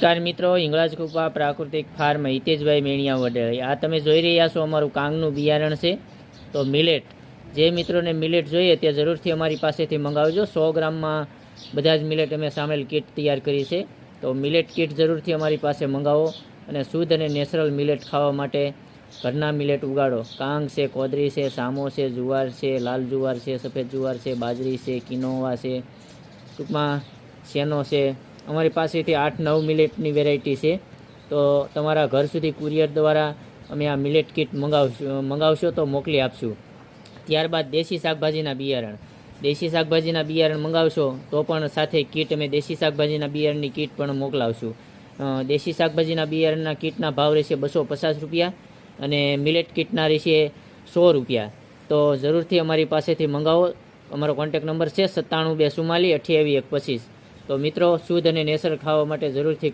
નમસ્કાર મિત્રો હિંગળાજ કૃપા પ્રાકૃતિક ફાર્મ હિતેશભાઈ મેણિયા વડેળી આ તમે જોઈ રહ્યા છો, અમારું કાંગનું બિયારણ છે. તો મિલેટ, જે મિત્રોને મિલેટ જોઈએ તે જરૂરથી અમારી પાસેથી મંગાવજો. સો ગ્રામમાં બધા જ મિલેટ અમે સામેલ કીટ તૈયાર કરી છે. તો મિલેટ કીટ જરૂરથી અમારી પાસે મંગાવો અને શુદ્ધ અને નેચરલ મિલેટ ખાવા માટે ઘરના મિલેટ ઉગાડો. કાંગ છે, કોદરી છે, સામો છે, જુવાર છે, લાલ જુવાર છે, સફેદ જુવાર છે, બાજરી છે, કિનોવા છે, ટૂંકમાં શેનો છે અમારી પાસેથી આઠ નવ મિલેટની વેરાયટી છે. તો તમારા ઘર સુધી કુરિયર દ્વારા અમે આ મિલેટ કીટ મંગાવશું, મંગાવશો તો મોકલી આપશું. ત્યારબાદ દેશી શાકભાજીના બિયારણ. દેશી શાકભાજીના બિયારણ મંગાવશો તો પણ સાથે કીટ અમે દેશી શાકભાજીના બિયારણની કીટ પણ મોકલાવશું. દેશી શાકભાજીના બિયારણના કીટના ભાવ રહેશે બસો પચાસ રૂપિયા અને મિલેટ કીટના રહેશે સો રૂપિયા. તો જરૂરથી અમારી પાસેથી મંગાવો. અમારો કોન્ટેક નંબર છે સત્તાણું બે સુમાલી અઠ્યાવીસ એક પચીસ તો મિત્રો શુદ્ધ અને નેચરલ ખાવા માટે જરૂરથી